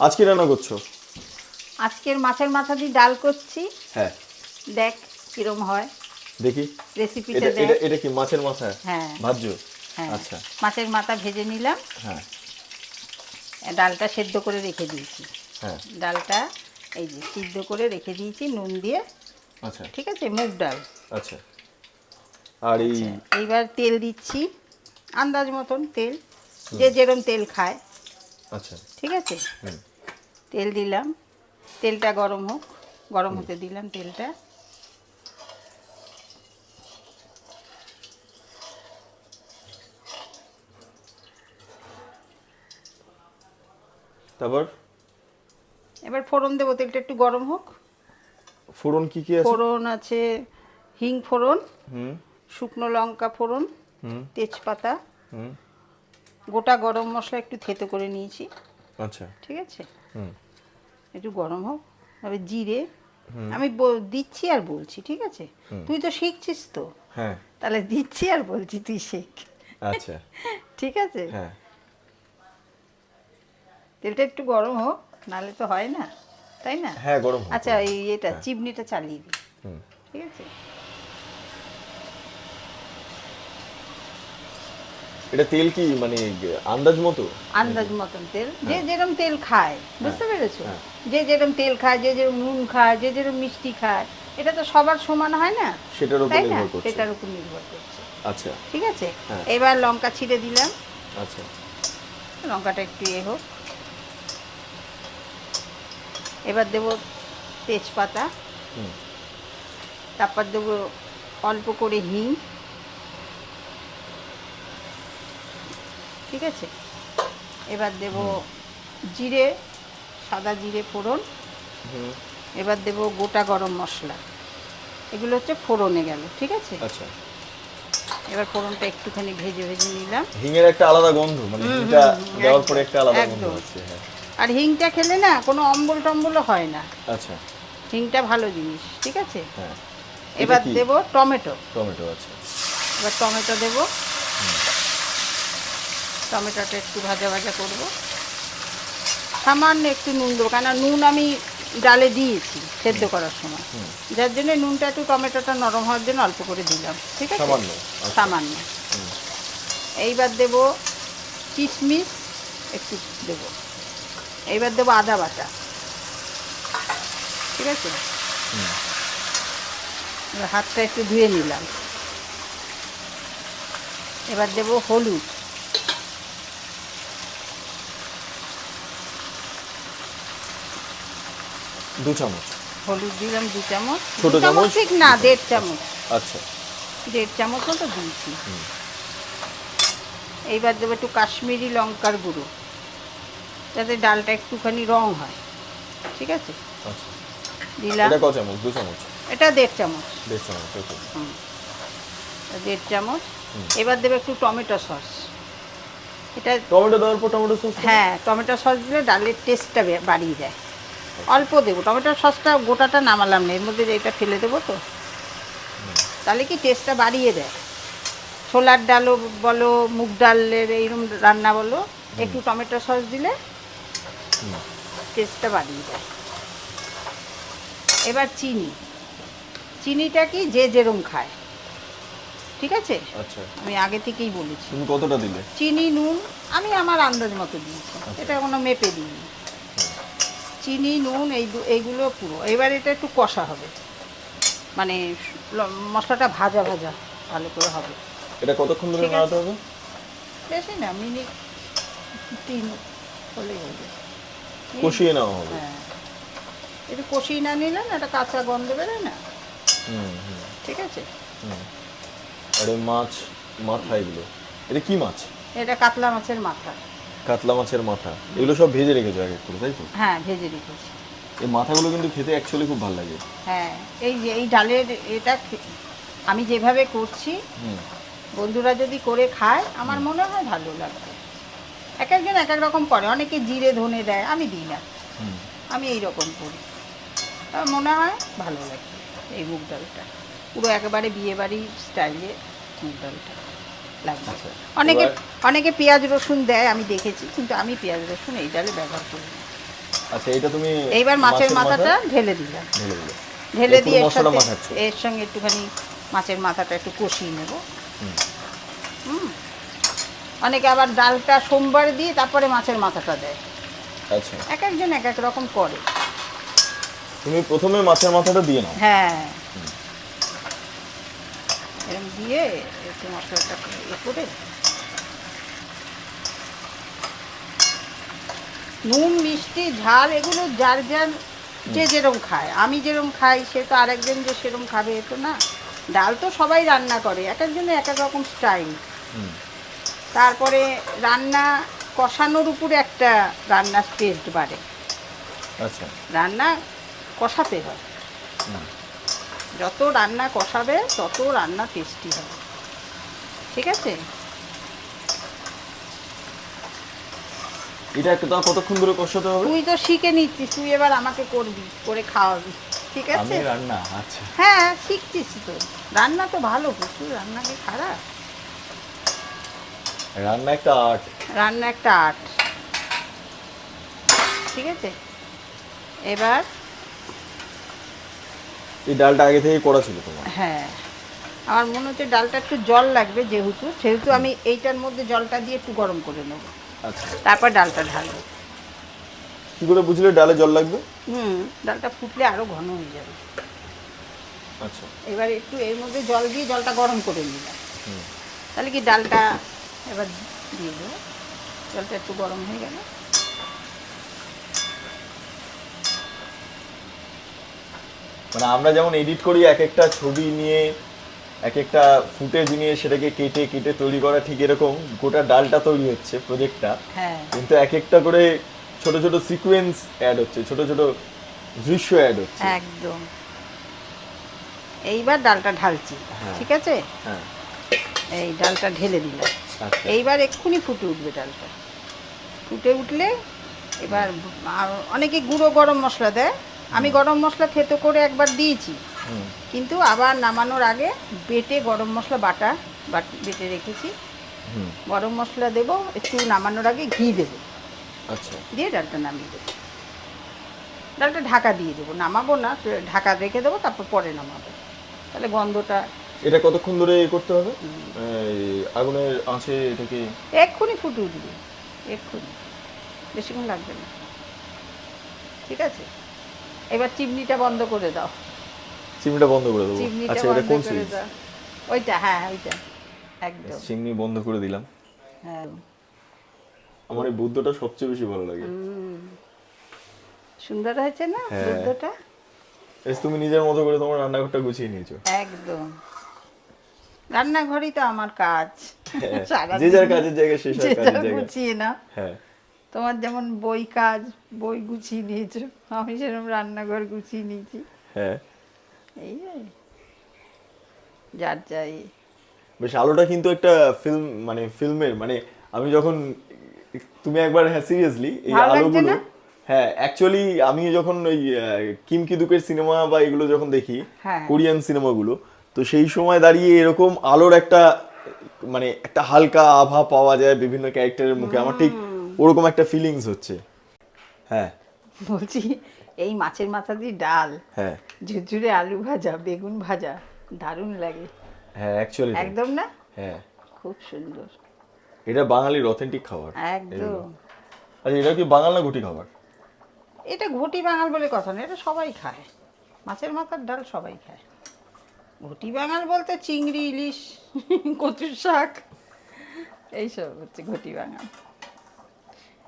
আজ কি রান্না করছ? আজকের মাছের মাথা দিয়ে ডাল করছি। হ্যাঁ। দেখ কিরম হয়। দেখি। রেসিপিটা এটা দেখ। এটা এটা কি মাছের মাথা? হ্যাঁ। ভাজছো? হ্যাঁ। আচ্ছা। মাছের মাথা ভেজে নিলাম। হ্যাঁ। ডালটা সেদ্ধ করে রেখে দিয়েছি। হ্যাঁ। ডালটা এই যে সিদ্ধ করে রেখে দিয়েছি নুন দিয়ে। আচ্ছা। ঠিক আছে? মুগ ডাল। আচ্ছা। আর এই এইবার তেল দিচ্ছি। আন্দাজ মতন তেল। যে যেরম তেল খায়। আচ্ছা। ঠিক আছে? তেল দিলাম। তেলটা গরম হোক। গরম হতে দিলাম তেলটা। তারপর? এবার ফোড়ন দেবো তেলটা একটু গরম হোক। ফোড়ন কি কি আছে? ফোড়ন আছে হিং ফোড়ন হুম। শুকনো লঙ্কা ফোড়ন হুম। তেজপাতা হুম। গোটা গরম মশলা একটু থেতো করে নিয়েছি। আচ্ছা। ঠিক আছে? হুম। একটু গরম হোক তবে জিরে আমি দিচ্ছি আর বলছি ঠিক আছে? তুই তো শিখছিস তো। হ্যাঁ। তাহলে দিচ্ছি আর বলছি তুই শেখ। আচ্ছা। ঠিক আছে? হ্যাঁ। তেলটা একটু গরম হোক নাহলে তো হয় না। তাই না? হ্যাঁ গরম আচ্ছা। এই এটা চিমনিটা চালিয়ে দিই। হুম। ঠিক আছে? এটা তেল কি মানে আন্দাজ মতো? আন্দাজ মতন তেল। যে যেরকম তেল খায় বুঝতে পেরেছ? হ্যাঁ। যে যেরকম তেল খায় যে যেরকম নুন খায় যে যেরকম মিষ্টি খায় এটা তো সবার সমান হয় না? সেটার উপর নির্ভর করছে। সেটার উপর নির্ভর করছে। আচ্ছা। ঠিক আছে? হ্যাঁ। এবার লঙ্কা ছিঁড়ে দিলাম। আচ্ছা। লঙ্কাটা একটু এ হোক। এবার দেব তেজপাতা। তারপর দেবো অল্প করে হিং। ঠিক আছে? এবার দেব জিরে সাদা জিরে ফোড়ন। এবার দেব গোটা গরম মশলা। এগুলো হচ্ছে ফোড়নে গেল ঠিক আছে? আচ্ছা। এবার ফোড়নটা একটুখানি ভেজে ভেজে নিলাম। হিঙের একটা আলাদা গন্ধ মানে হিংটা দেওয়ার পরে একটা আলাদা গন্ধ আছে হ্যাঁ। আর হিংটা খেলে না কোনো অম্বল টম্বলও হয় না। আচ্ছা। হিংটা ভালো জিনিস ঠিক আছে? হ্যাঁ। এবার? দেব টমেটো। টমেটো আছে এবার টমেটো দেব। টমেটোটা একটু ভাজা ভাজা করব। সামান্য একটু নুন দেবো কেন নুন আমি ডালে দিয়েছি সেদ্ধ করার সময়। যার জন্য নুনটা একটু টমেটোটা নরম হওয়ার জন্য অল্প করে দিলাম ঠিক আছে? সামান্য, আচ্ছা। সামান্য। এইবার দেব কিশমিশ একটু দেব। এইবার দেবো আদা বাটা ঠিক আছে। হাতটা একটু ধুয়ে নিলাম। এবার দেব হলুদ। দু চামচ। হলুদ দিলাম দু চামচ। ছোট চামচ? ঠিক না দেড় চামচ। আচ্ছা। দেড় চামচ মতো দিয়েছি। এইবার দেবো একটু কাশ্মীরি লঙ্কার গুঁড়ো যাতে ডালটা একটুখানি রং হয়। ঠিক আছে? আচ্ছা। দিলাম। এটা ক চামচ? দু চামচ? এটা দেড় চামচ। দেড় চামচ হুম। দেড় চামচ। এবার দেবো একটু টমেটো সস। এটা টমেটো দেওয়ার পর টমেটো সস হ্যাঁ টমেটো সস দিলে ডালের টেস্টটা বাড়িয়ে যায়। অল্প দেবো। টমেটোর সসটা গোটাটা নামালাম না এর মধ্যে এটা ফেলে দেবো তো। তাহলে কি টেস্টটা বাড়িয়ে দেয়? ছোলার ডালও বলো মুগ ডালের এইরকম রান্না বলো একটু টমেটো সস দিলে টেস্টটা বাড়িয়ে দেয়। এবার চিনি। চিনিটা কি যে যেরম খায়। ঠিক আছে? আচ্ছা। আমি আগে থেকেই বলেছি। তুমি কতটা দিলে? চিনি নুন আমি আমার আন্দাজ মতো দিয়েছি। এটা কোনো মেপে দিইনি। চিনি নুন এই এইগুলো পুরো। এবার এটা একটু কষা হবে। মানে মশলাটা ভাজা ভাজা ভালো করে হবে। এটা কতক্ষণ ধরে নাড়াতে হবে? বেশি না মিনিট তিন হলেই হবে কষিয়ে নেওয়া হবে। হ্যাঁ। একটু কষিয়ে না নিলে না একটা কাঁচা গন্ধ বেরোয় না। ঠিক আছে? আর মাছ মাথা এগুলো। এটা কি মাছ? এটা কাতলা মাছের মাথা। কাতলা মাছের মাথা। এগুলো সব ভেজে রেখেছো আগে করে তাই তো? হ্যাঁ ভেজে রেখেছি। এই মাথাগুলো কিন্তু খেতে অ্যাকচুয়ালি খুব ভালো লাগে। হ্যাঁ এই যে এই ডালের এটা আমি যেভাবে করছি বন্ধুরা যদি করে খায় আমার মনে হয় ভালো লাগবে। এক একজন এক এক রকম করে অনেকে জিরে ধনে দেয় আমি দিই না। আমি এই রকম করি। আমার মনে হয় ভালো লাগে এই মুগ ডালটা। পুরো একেবারে বিয়েবাড়ি স্টাইলে মুগ ডালটা। লাগবে। আচ্ছা, অনেকে অনেকে পেঁয়াজ রসুন দেয় আমি দেখেছি কিন্তু আমি পেঁয়াজ রসুন এই ডালে ব্যবহার করি না। আচ্ছা এটা তুমি এইবার মাছের মাথাটা ঢেলে দিলাম। ঢেলে দিলে। ঢেলে দিয়ে এর সাথে এর সঙ্গে একটুখানি মাছের মাথাটা একটু কষিয়ে নেব। হুম। হুম। অনেকে আবার ডালটা সোমবার দিয়ে তারপরে মাছের মাথাটা দেয়। আচ্ছা। এক একজন এক এক রকম করে। তুমি প্রথমে মাছের মাথাটা দিয়ে নাও। হ্যাঁ। এরকম দিয়ে একটু মশলাটা ইয়ে করে নুন মিষ্টি ঝাল এগুলো যার যার যে যেরকম খায়। আমি যেরকম খাই সে তো আরেকজন যে সেরকম খাবে এ তো না। ডাল তো সবাই রান্না করে এক একজনের এক এক রকম স্টাইল। তারপরে রান্না কষানোর উপরে একটা রান্নার টেস্ট বাড়ে। আচ্ছা। রান্না কষাতে হয়। যত রান্না কষাবে তত রান্না টেস্টি হবে। ঠিক আছে? এটা একটা কতক্ষণ ধরে কষাতে হবে? তুই তো শিখে নিচ্ছিস তুই এবার আমাকে করবি করে খাওয়াবি ঠিক আছে? আমি রান্না আচ্ছা। হ্যাঁ শিখছিস তো। রান্না তো ভালো প্রচুর রান্না কি খারাপ? রান্না একটা আর্ট। রান্না একটা আর্ট। ঠিক আছে? এবার এই ডালটা আগে থেকে করা ছিল তোমার? হ্যাঁ। আমার মনে হচ্ছে ডালটা একটু জল লাগবে যেহেতু সেহেতু আমি এইটার মধ্যে জলটা দিয়ে একটু গরম করে নেব। আচ্ছা। তারপর ডালটা ঢালবো। কি করে বুঝলে ডালে জল লাগবে? হুম ডালটা ফুটলে আরও ঘন হয়ে যাবে। আচ্ছা। এবার একটু এর মধ্যে জল দিয়ে জলটা গরম করে নিলাম। তাহলে কি ডালটা এবার দিয়ে দেবো। জলটা একটু গরম হয়ে গেল। মানে আমরা যেমন এডিট করি এক একটা ছবি নিয়ে এক একটা ফুটেজ নিয়ে সেটাকে কেটে কেটে তৈরি করা ঠিক এরকম। গোটা ডালটা তৈরি হচ্ছে প্রজেক্টটা। হ্যাঁ। কিন্তু এক একটা করে ছোট ছোট সিকোয়েন্স অ্যাড হচ্ছে ছোট ছোট দৃশ্য অ্যাড হচ্ছে। একদম। এইবার ডালটা ঢালছি হ্যাঁ। ঠিক আছে? হ্যাঁ। এই ডালটা ঢেলে দিলাম। আচ্ছা। এইবার এক্ষুনি ফুটে উঠবে ডালটা। ফুটে উঠলে এবার অনেকে গুঁড়ো গরম মশলা দেয়। আমি গরম মশলা থেতো করে একবার দিয়েছি। কিন্তু আবার নামানোর আগে বেটে গরম মশলা বাটা বাট- রেখেছি। গরম মশলা দেব একটু নামানোর আগে ঘি দেবো। আচ্ছা। দিয়ে ডালটা নামিয়ে দেবো। ডালটা ঢাকা দিয়ে দেবো। নামাবো না ঢাকা রেখে দেবো তারপর পরে নামাবো। তাহলে গন্ধটা এটা কতক্ষণ ধরে করতে হবে? আগুনের আঁচে এটাকে এক্ষুনি ফুটে উঠবে। এক্ষুনি। বেশিক্ষণ লাগবে না। ঠিক আছে? এবার চিমনিটা বন্ধ করে দাও। চিমনিটা বন্ধ করে দেবো। আচ্ছা এটা কোন সুইচ ওইটা হ্যাঁ ওইটা। একদম। চিমনি বন্ধ করে দিলাম। হ্যাঁ। আমার এই বুদ্ধটা সবচেয়ে বেশি ভালো লাগে। সুন্দর হয়েছে না হ্যাঁ। বুদ্ধটা? এস তুমি নিজের মতো করে তোমার রান্নাঘরটা গুছিয়ে নিয়েছো। একদম। রান্নাঘরই তো আমার কাজ। হ্যাঁ, যে যার কাজের জায়গায় সে যার কাজের জায়গায়। গুছিয়ে না হ্যাঁ। তোমার যেমন বই কাজ বই গুছিয়ে নিয়েছো আমি সেরকম রান্নাঘর গুছিয়ে নিয়েছি। হ্যাঁ। এই যার যাই। বেশ আলোটা কিন্তু একটা ফিল্ম মানে ফিল্মের মানে আমি যখন তুমি একবার হ্যাঁ সিরিয়াসলি এই আলোগুলো হ্যাঁ অ্যাকচুয়ালি আমি যখন ওই কিম কিদুকের সিনেমা বা এগুলো যখন দেখি হ্যাঁ। কোরিয়ান সিনেমাগুলো তো সেই সময় দাঁড়িয়ে এরকম আলোর একটা মানে একটা হালকা আভা পাওয়া যায় বিভিন্ন ক্যারেক্টারের মুখে। আমার ঠিক ওরকম একটা ফিলিংস হচ্ছে। হ্যাঁ। বলছি এই মাছের মাথা দিয়ে ডাল হ্যাঁ। ঝুরঝুরে আলু ভাজা বেগুন ভাজা দারুণ লাগে। হ্যাঁ অ্যাকচুয়ালি একদম না? হ্যাঁ। খুব সুন্দর। এটা বাঙালির অথেন্টিক খাবার। একদম। আচ্ছা এটা কি বাঙাল না ঘটি খাবার? এটা ঘটি বাঙাল বলে কথা না এটা সবাই খায়। মাছের মাথার ডাল সবাই খায়। ঘটি বাঙাল বলতে চিংড়ি ইলিশ কচুর শাক এইসব হচ্ছে ঘটি বাঙাল।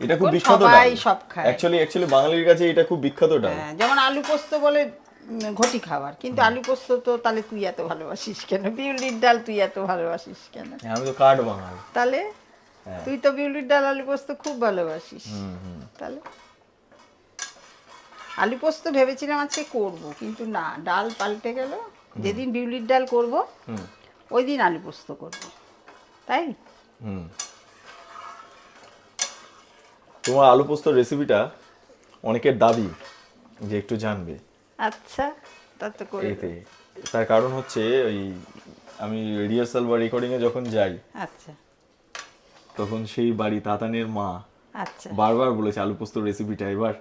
এটা খুব বিখ্যাত সবাই সব খায়। অ্যাকচুয়ালি অ্যাকচুয়ালি বাঙালির কাছে এটা খুব বিখ্যাত ডাল। হ্যাঁ যেমন আলু পোস্ত বলে ঘটি খাবার। কিন্তু আলু পোস্ত তো তাহলে তুই এত ভালোবাসিস কেন? বিউলির ডাল তুই এত ভালোবাসিস কেন? হ্যাঁ, আমি তো কাঠ বাঙাল। তাহলে হ্যাঁ। তুই তো বিউলির ডাল আলু পোস্ত খুব ভালোবাসিস। হুম হুম। তাহলে আলু পোস্ত ভেবেছিলাম আজকে করব কিন্তু না ডাল পাল্টে গেল। যেদিন বিউলির ডাল করব ওই দিন আলু পোস্ত করব। তাই? হুম। তোমার আলু পোস্তর রেসিপিটা অনেকের দাবি যে একটু জানবে। আচ্ছা তা তো করে এতে। তার কারণ হচ্ছে ওই আমি রিহার্সাল বা রেকর্ডিংয়ে যখন যাই আচ্ছা। তখন সেই বাড়ি তাতানের মা আচ্ছা। বারবার বলেছে আলু পোস্তর রেসিপিটা এবার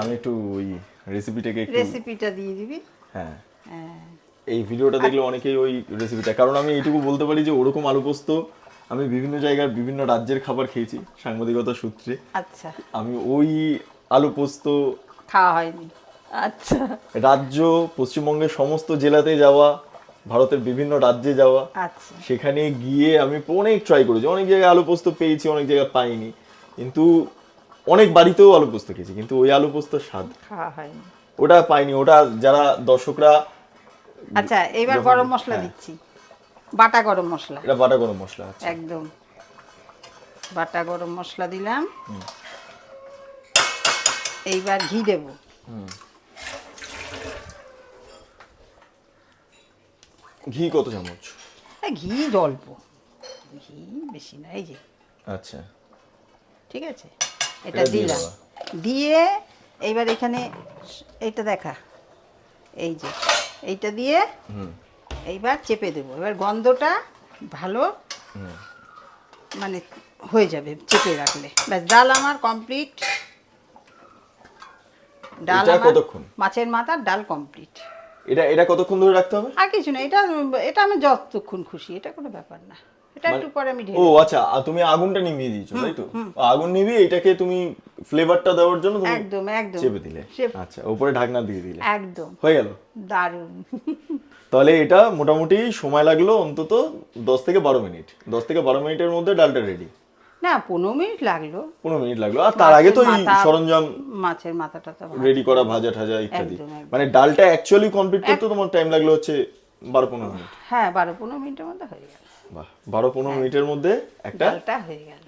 আমি একটু ওই রেসিপিটাকে একটু রেসিপিটা দিয়ে দিবি? হ্যাঁ। হ্যাঁ। এই ভিডিওটা দেখলে অনেকেই ওই রেসিপিটা কারণ আমি এইটুকু বলতে পারি যে ওরকম আলু পোস্ত আমি বিভিন্ন জায়গার বিভিন্ন রাজ্যের খাবার খেয়েছি সাংবাদিকতা সূত্রে। আচ্ছা। আমি ওই আলু পোস্ত খাওয়া হয়নি। আচ্ছা। রাজ্য পশ্চিমবঙ্গের সমস্ত জেলাতে যাওয়া ভারতের বিভিন্ন রাজ্যে যাওয়া আচ্ছা। সেখানে গিয়ে আমি অনেক ট্রাই করেছি। অনেক জায়গায় আলু পোস্ত পেয়েছি অনেক জায়গায় পাইনি। কিন্তু অনেক বাড়িতেও আলু পোস্ত খেয়েছি কিন্তু ওই আলু পোস্ত স্বাদ। ওটা পাইনি ওটা যারা দর্শকরা আচ্ছা যখন- গরম মশলা হ্যাঁ। দিচ্ছি। বাটা গরম মশলা। এটা বাটা গরম মশলা আছে একদম। বাটা গরম মশলা দিলাম। এইবার ঘি দেব। ঘি কত চামচ? ঘি অল্প। ঘি বেশি না এই যে। আচ্ছা। ঠিক আছে? এটা এটা দিলাম। দিয়ে এইবার এখানে এইটা দেখা। এই যে এইটা দিয়ে হুম। এইবার চেপে দেবো। এবার গন্ধটা ভালো মানে হয়ে যাবে চেপে রাখলে। ব্যাস ডাল আমার কমপ্লিট ডাল কতক্ষণ? মাছের মাথার ডাল কমপ্লিট এটা এটা কতক্ষণ ধরে রাখতে হবে? আর কিছু না এটা এটা আমি যতক্ষণ খুশি এটা কোনো ব্যাপার না। এটা একটু পরে আমি ও আচ্ছা আর তুমি আগুনটা নিভিয়ে দিয়েছ তাই তো? আগুন নিভিয়ে এটাকে তুমি ফ্লেভারটা দেওয়ার জন্য তুমি একদম একদম। চেপে দিলে। আচ্ছা উপরে ঢাকনা দিয়ে দিলে। একদম। হয়ে গেল? দারুণ। তাহলে এটা মোটামুটি সময় লাগল অন্তত দশ থেকে বারো মিনিট। দশ থেকে বারো মিনিটের মধ্যে ডালটা রেডি না পনেরো মিনিট লাগল। পনেরো মিনিট লাগল। আর তার আগে তো এই সরঞ্জাম মাছের মাথাটা তো রেডি করা ভাজা ঠাজা ইত্যাদি। মানে ডালটা অ্যাকচুয়ালি কমপ্লিট করতে তোমার টাইম লাগল হচ্ছে বারো পনেরো মিনিট। হ্যাঁ বারো পনেরো মিনিটের মধ্যে হয়ে গেল। বাহ বারো পনেরো মিনিটের মধ্যে একটা ডালটা হয়ে গেল।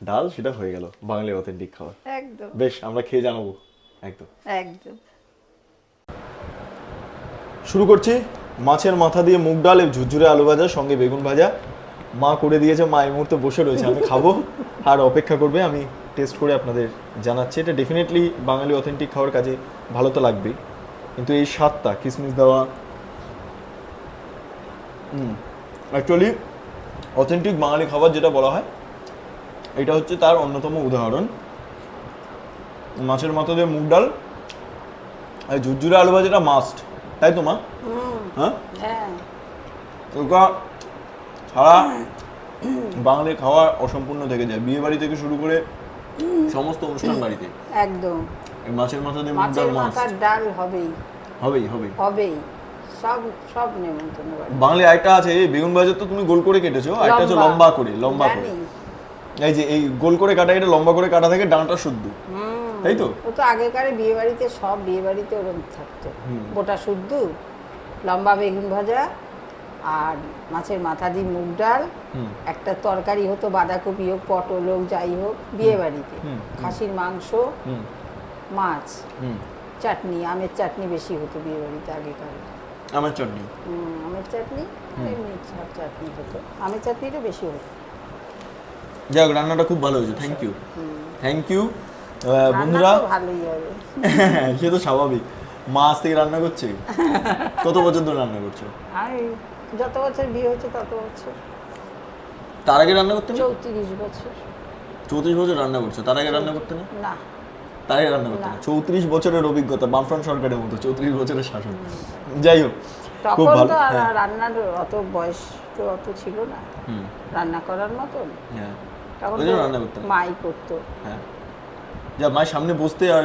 ডাল সেটা হয়ে গেল বাঙালি অথেন্টিক খাবার। একদম। বেশ আমরা খেয়ে জানাব। একদম। একদম। শুরু করছি। মাছের মাথা দিয়ে মুগ ডাল ঝুরঝুরে আলু ভাজা, সঙ্গে বেগুন ভাজা। মা করে দিয়েছে, মা এই মুহূর্তে বসে রয়েছে। আমি খাব আর অপেক্ষা করবে, আমি টেস্ট করে আপনাদের জানাচ্ছি। এটা ডেফিনেটলি বাঙালি অথেন্টিক খাওয়ার কাজে ভালো তো লাগবেই কিন্তু এই স্বাদটা কিশমিশ দেওয়া অ্যাকচুয়ালি অথেন্টিক বাঙালি খাবার যেটা বলা হয়, এটা হচ্ছে তার অন্যতম উদাহরণ। মাছের মাথা দিয়ে মুগ ডাল আর ঝুরঝুরে আলু ভাজাটা মাস্ট তাই তো মা? হ্যাঁ? হ্যাঁ। ওটা ছাড়া বাঙালির খাওয়া অসম্পূর্ণ থেকে যায়। বিয়ে বাড়ি থেকে শুরু করে সমস্ত অনুষ্ঠান বাড়িতে। একদম। মাছের মাথা দিয়ে মুগ মাছের ডাল মাছ। ডাল হবেই। হবেই হবেই। হবেই। সব সব নেমন্তন্ন বাঙালি আরেকটা আছে বেগুন ভাজা তো তুমি গোল করে কেটেছো। আরেকটা হচ্ছে লম্বা করে লম্বা করে। এই যে এই গোল করে কাটা এটা লম্বা করে কাটা থাকে ডাঁটা শুদ্ধ। হুম। তাই তো? ও তো আগেকার বিয়ে বাড়িতে সব বিয়ে বাড়িতে ওরকম থাকতো। গোটা শুদ্ধ। লম্বা বেগুন ভাজা আর মাছের মাথা দিয়ে মুগ ডাল একটা তরকারি হতো বাঁধাকপি হোক পটল হোক যাই হোক বিয়ে বাড়িতে খাসির মাংস মাছ চাটনি আমের চাটনি বেশি হতো বিয়ে বাড়িতে আগেকার। আমার চাটনি? আমের চাটনি এমনি সব চাটনি হতো। আমের চাটনিটা বেশি হতো। যাই হোক রান্নাটা খুব ভালো হয়েছে থ্যাংক ইউ থ্যাংক ইউ বন্ধুরা ভালোই হবে। সে তো স্বাভাবিক। মা আজ থেকে রান্না করছে? কত বছর ধরে রান্না করছ? আমি যত বছর বিয়ে হয়েছে তত বছর। তার আগে রান্না করতে না চৌত্রিশ বছর। চৌত্রিশ বছর রান্না করছ? তার আগে রান্না করতে না না। তার আগে রান্না করতে না। চৌত্রিশ বছরের অভিজ্ঞতা বামফ্রন্ট সরকারের মতো চৌত্রিশ বছরের শাসন। যাই হোক খুব তখন ভালো। তো আর হ্যাঁ। রান্নার অত বয়স তো অত ছিল না। হুম, রান্না করার মতন। হ্যাঁ। তখন ওই জন্য রান্না করতে না মাই করতো। হ্যাঁ। যা মায়ের সামনে বসতে আর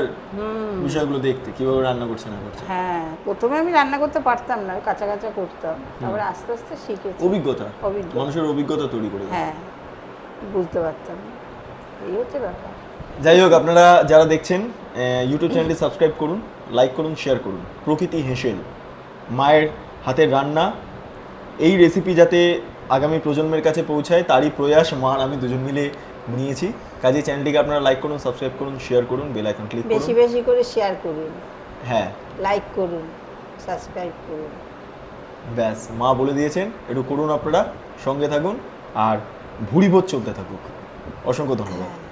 বিষয়গুলো দেখতে কীভাবে রান্না করছে না করছে। হ্যাঁ প্রথমে আমি রান্না করতে পারতাম না কাঁচা কাঁচা করতাম। তারপরে আস্তে আস্তে শিখেছি। অভিজ্ঞতা। মানুষের অভিজ্ঞতা তৈরি করে হ্যাঁ বুঝতে পারতাম। এই হচ্ছে ব্যাপার। যাই হোক আপনারা যারা দেখছেন ইউটিউব চ্যানেলটি সাবস্ক্রাইব করুন লাইক করুন শেয়ার করুন। প্রকৃতি হেসেল। মায়ের হাতের রান্না এই রেসিপি যাতে আগামী প্রজন্মের কাছে পৌঁছায় তারই প্রয়াস মা আর আমি দুজন মিলে নিয়েছি। কাজে চ্যানেলটিকে আপনারা লাইক করুন সাবস্ক্রাইব করুন শেয়ার করুন বেল আইকন ক্লিক বেশি করুন। বেশি করে শেয়ার করুন। হ্যাঁ। লাইক করুন সাবস্ক্রাইব করুন। ব্যাস মা বলে দিয়েছেন একটু করুন আপনারা সঙ্গে থাকুন আর ভুড়ি চলতে থাকুক। অসংখ্য ধন্যবাদ।